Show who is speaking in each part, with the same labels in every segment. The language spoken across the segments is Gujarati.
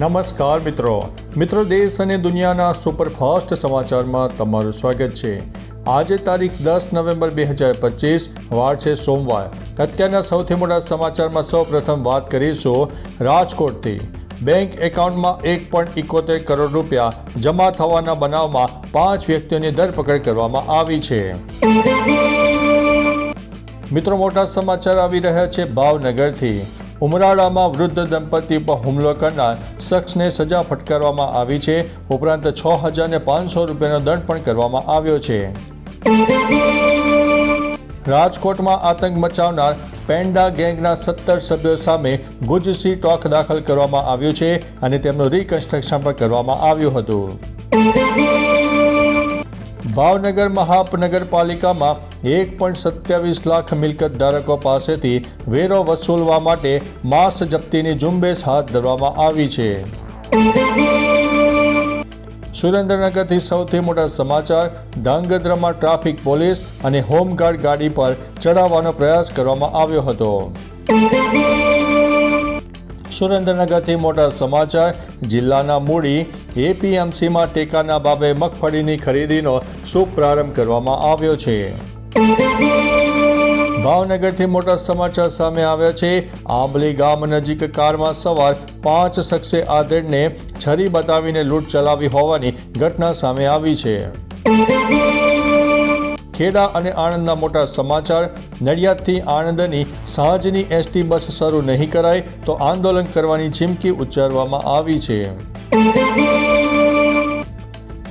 Speaker 1: નમસ્કાર મિત્રો. મિત્રો, દેશ અને દુનિયાના સુપરફાસ્ટ સમાચારમાં તમારું સ્વાગત છે. આજે તારીખ દસ નવેમ્બર બે હજાર પચીસ, વાર છે સોમવાર. અત્યારના સૌથી મોટા સમાચારમાં સૌ પ્રથમ વાત કરીશું રાજકોટથી. બેંક એકાઉન્ટમાં એક પણ ઇકોતેર કરોડ રૂપિયા જમા થવાના બનાવમાં પાંચ વ્યક્તિઓની ધરપકડ કરવામાં આવી છે. મિત્રો, મોટા સમાચાર આવી રહ્યા છે ભાવનગરથી. ઉમરાળામાં વૃદ્ધ દંપતી પર હુમલો કરનાર શખ્સને સજા ફટકારવામાં આવી છે. ઉપરાંત છ હજાર ને પાંચસો રૂપિયાનો દંડ પણ કરવામાં આવ્યો છે. રાજકોટમાં આતંક મચાવનાર પેન્ડા ગેંગના સત્તર સભ્યો સામે ગુજસી ટોક દાખલ કરવામાં આવ્યું છે અને તેમનું રિકન્સ્ટ્રક્શન પણ કરવામાં આવ્યું હતું. ભાવનગર મહાનગરપાલિકામાં એક પોઈન્ટ સત્યાવીસ લાખ મિલકત ધારકો પાસેથી વેરો વસૂલવા માટે માસ જપ્તીની ઝુંબેશ હાથ ધરવામાં આવી છે. સુરેન્દ્રનગરથી સૌથી મોટા સમાચાર, ધાંગધ્રામાં ટ્રાફિક પોલીસ અને હોમગાર્ડ ગાડી પર ચડાવવાનો પ્રયાસ કરવામાં આવ્યો હતો. સુરેન્દ્રનગરથી મોટા સમાચાર. જિલ્લાના મૂડી એપીએમસીમાં ટેકાના ભાવે મગફળીની ખરીદીનો શુભ કરવામાં આવ્યો છે. ભાવનગરથી મોટા સમાચાર સામે આવ્યા છે. આંબલી ગામ નજીક કારમાં સવાર પાંચ શખ્સે આધેડને છરી બતાવીને લૂંટ ચલાવી હોવાની ઘટના સામે આવી છે. ખેડા અને આણંદના મોટા સમાચાર. નડિયાદથી આણંદની સાંજની એસટી બસ શરૂ નહીં કરાય તો આંદોલન કરવાની ચીમકી ઉચ્ચારવામાં આવી છે.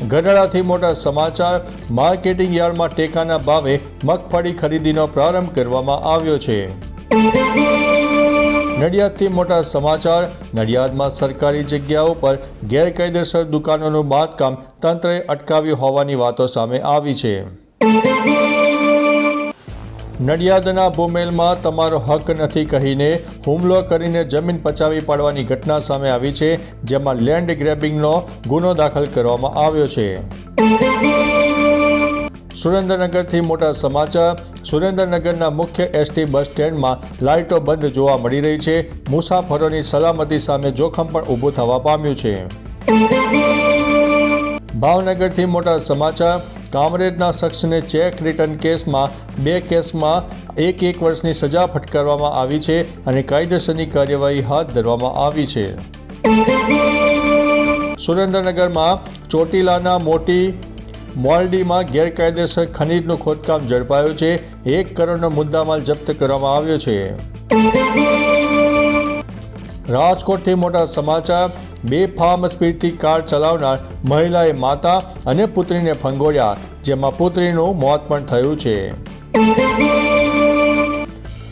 Speaker 1: ગઢડાથી મોટા સમાચાર. માર્કેટિંગ યાર્ડમાં ટેકાના ભાવે મગફળી ખરીદીનો પ્રારંભ કરવામાં આવ્યો છે. નડિયાદથી મોટા સમાચાર. નડિયાદમાં સરકારી જગ્યાઓ પર ગેરકાયદેસર દુકાનોનું બાંધકામ તંત્રએ અટકાવ્યું હોવાની વાતો સામે આવી છે. નડિયાદના ભૂમેલમાં તમારો હક નથી કહીને હુમલો કરીને જમીન પચાવી પાડવાની ઘટના સામે આવી છે, જેમાં લેન્ડ ગ્રેબિંગનો ગુનો દાખલ કરવામાં આવ્યો છે. સુરેન્દ્રનગરથી મોટા સમાચાર, સુરેન્દ્રનગરના મુખ્ય એસટી બસ સ્ટેન્ડમાં લાઇટો બંધ જોવા મળી રહી છે. મુસાફરોની સલામતી સામે જોખમ પણ ઊભું થવા પામ્યું છે. ભાવનગરથી મોટા સમાચાર કામરેજના શખ્સને ચેક રિટર્ન કેસમાં બે કેસમાં એક એક વર્ષની સજા ફટકારવામાં આવી છે અને કાયદેસરની કાર્યવાહી હાથ ધરવામાં આવી છે. સુરેન્દ્રનગરમાં ચોટીલાના મોટી મોલડીમાં ગેરકાયદેસર ખનીજનું ખોદકામ ઝડપાયું છે. એક કરોડનો મુદ્દામાલ જપ્ત કરવામાં આવ્યો છે. રાજકોટથી મોટા સમાચાર બે ફાર્મ સ્પીડથી કાર ચલાવનાર મહિલાએ માતા અને પુત્રીને ફંગોળ્યા, જેમાં પુત્રીનું મોત પણ થયું છે.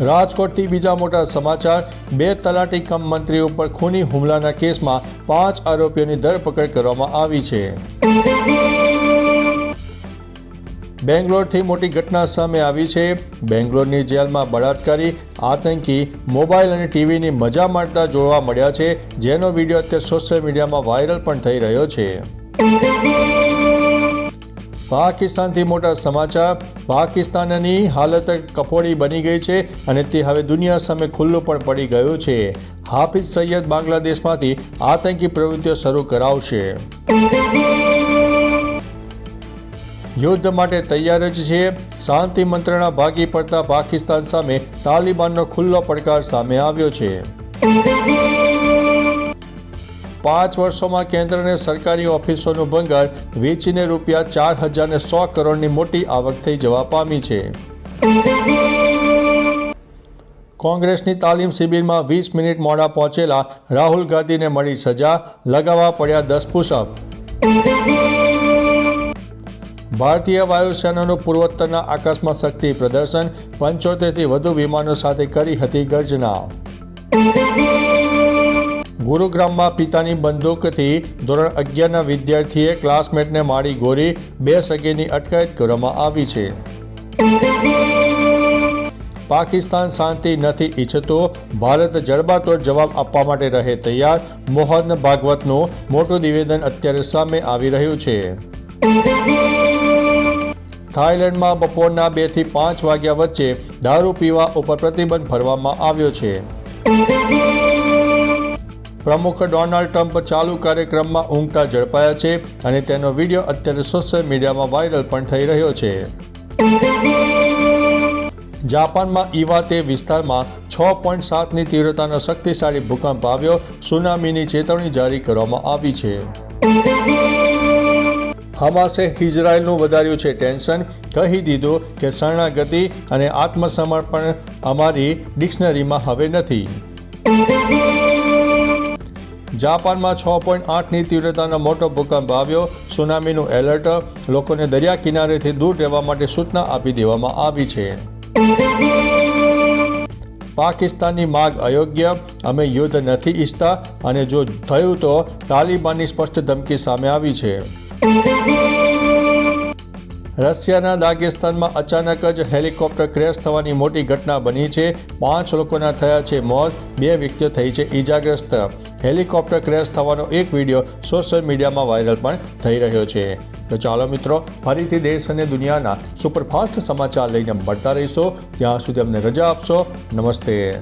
Speaker 1: રાજકોટથી બીજા મોટા સમાચાર, બે તલાટી કમ મંત્રી ઉપર ખૂની હુમલાના કેસમાં પાંચ આરોપીઓની ધરપકડ કરવામાં આવી છે. બેંગ્લોરથી મોટી ઘટના સામે આવી છે. બેંગ્લોરની જેલમાં બળાત્કારી, આતંકી, મોબાઈલ અને ટીવીની મજા માણતા જોવા મળ્યા છે, જેનો વીડિયો અત્યારે સોશિયલ મીડિયામાં વાયરલ પણ થઈ રહ્યો છે. પાકિસ્તાનથી મોટા સમાચાર, પાકિસ્તાનની હાલત કફોડી બની ગઈ છે અને તે હવે દુનિયા સામે ખુલ્લું પણ પડી ગયું છે. હાફિઝ સૈયદ બાંગ્લાદેશમાંથી આતંકી પ્રવૃત્તિઓ શરૂ કરાવશે. યુદ્ધ માટે તૈયાર જ છે. શાંતિ મંત્રણા ભાગી પડતા પાકિસ્તાન સામે તાલિબાનનો ખુલ્લો પડકાર સામે આવ્યો છે. પાંચ વર્ષોમાં કેન્દ્રને સરકારી ઓફિસોનું ભંગાર વેચીને રૂપિયા ચાર હજારને સો કરોડની મોટી આવક થઈ જવા પામી છે. કોંગ્રેસની તાલીમ શિબિરમાં વીસ મિનિટ મોડા પહોંચેલા રાહુલ ગાંધીને મળી સજા, લગાવવા પડ્યા દસ પુશઅપ ભારતીય વાયુસેનાનું પૂર્વોત્તરના આકાશમાં શક્તિ પ્રદર્શન પંચોતેરથી વધુ વિમાનો સાથે કરી હતી ગર્જના. ગુરુગ્રામમાં પિતાની બંદૂકથી ધોરણ અગિયારના વિદ્યાર્થીએ ક્લાસમેટને મારી ગોરી બે સગીની અટકાયત કરવામાં આવી છે. પાકિસ્તાન શાંતિ નથી ઈચ્છતો, ભારત જડબાતોડ જવાબ આપવા માટે રહે તૈયાર, મોહન ભાગવતનું મોટું નિવેદન અત્યારે સામે આવી રહ્યું છે. થાઇલેન્ડમાં બપોરના બેથી પાંચ વાગ્યા વચ્ચે દારૂ પીવા ઉપર પ્રતિબંધ ફરવામાં આવ્યો છે. પ્રમુખ ડોનાલ્ડ ટ્રમ્પ ચાલુ કાર્યક્રમમાં ઊંઘતા ઝડપાયા છે અને તેનો વીડિયો અત્યારે સોશિયલ મીડિયામાં વાયરલ પણ થઈ રહ્યો છે. જાપાનમાં ઈવાતે વિસ્તારમાં છ પોઈન્ટ સાતની તીવ્રતાનો શક્તિશાળી ભૂકંપ આવ્યો. સુનામીની ચેતવણી જારી કરવામાં આવી છે. હમાસે ઇઝરાયલનું વધાર્યું છે ટેન્શન. કહી દીધું કે શરણાગતિ અને આત્મસમર્પણ અમારી ડિક્શનરીમાં હવે નથી. જાપાનમાં છ પોઈન્ટ આઠની તીવ્રતાનો મોટો ભૂકંપ આવ્યો. સુનામીનું એલર્ટ લોકોને દરિયા કિનારેથી દૂર રહેવા માટે સૂચના આપી દેવામાં આવી છે. પાકિસ્તાનની માગ અયોગ્ય. અમે યુદ્ધ નથી ઈચ્છતા અને જો થયું તો તાલિબાનની સ્પષ્ટ ધમકી સામે આવી છે. રશિયાના દાગેસ્તાનમાં અચાનક જ હેલિકોપ્ટર ક્રેશ થવાની મોટી ઘટના બની છે. પાંચ લોકોના થયા છે મોત, બે વ્યક્તિઓ થઈ છે ઈજાગ્રસ્ત. હેલિકોપ્ટર ક્રેશ થવાનો એક વીડિયો સોશિયલ મીડિયામાં વાયરલ પણ થઈ રહ્યો છે. તો ચાલો મિત્રો, ફરીથી દેશ અને દુનિયાના સુપરફાસ્ટ સમાચાર લઈને મળતા રહીશો. ત્યાં સુધી અમને રજા આપશો. નમસ્તે.